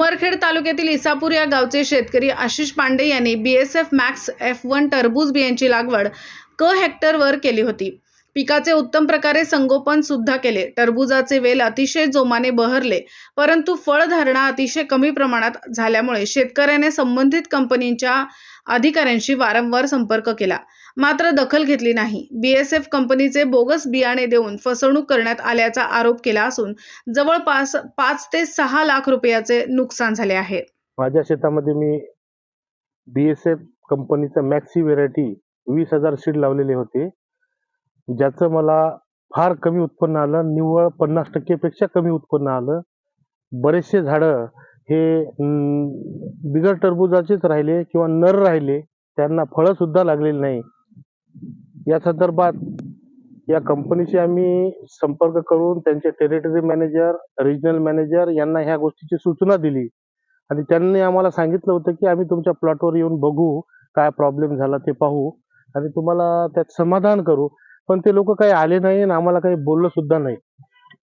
उमरखेड तालुक्यातील इसापूर या गावचे शेतकरी आशिष पांडे यांनी B S F max F one टरबूज बियांची लागवड क हेक्टरवर केली होती. पिकाचे उत्तम प्रकारे संगोपन सुद्धा केले. टरबूजाचे वेल अतिशय जोमाने बहरले परंतु फळधारणा अतिशय कमी प्रमाणात झाल्यामुळे शेतकऱ्याने संबंधित कंपनीच्या अधिकाऱ्यांशी वारंवार संपर्क केला. मात्र दखल घेतली नाही. बी एस एफ कंपनीचे बोगस बियाणे देऊन फसवणूक करण्यात आल्याचा आरोप केला असून जवळपास पाच ते सहा लाख रुपयाचे नुकसान झाले आहे. माझ्या शेतामध्ये मी बी एस एफ कंपनीचं मॅक्सी व्हेरायटी वीस हजार सीड लावलेले होते. ज्याचं मला फार कमी उत्पन्न आलं. निव्वळ पन्नास टक्केपेक्षा कमी उत्पन्न आलं. बरेचसे झाडं हे बिगर टरबुजाचेच राहिले किंवा नर राहिले त्यांना फळं सुद्धा लागलेली नाही. या संदर्भात या कंपनीशी आम्ही संपर्क करून त्यांचे टेरिटरी मॅनेजर रिजनल मॅनेजर यांना ह्या गोष्टीची सूचना दिली. आणि त्यांनी आम्हाला सांगितलं होतं की आम्ही तुमच्या प्लॉटवर येऊन बघू काय प्रॉब्लेम झाला ते पाहू आणि तुम्हाला त्यात समाधान करू. पण ते लोक काही आले नाही आणि आम्हाला काही बोललं सुद्धा नाही.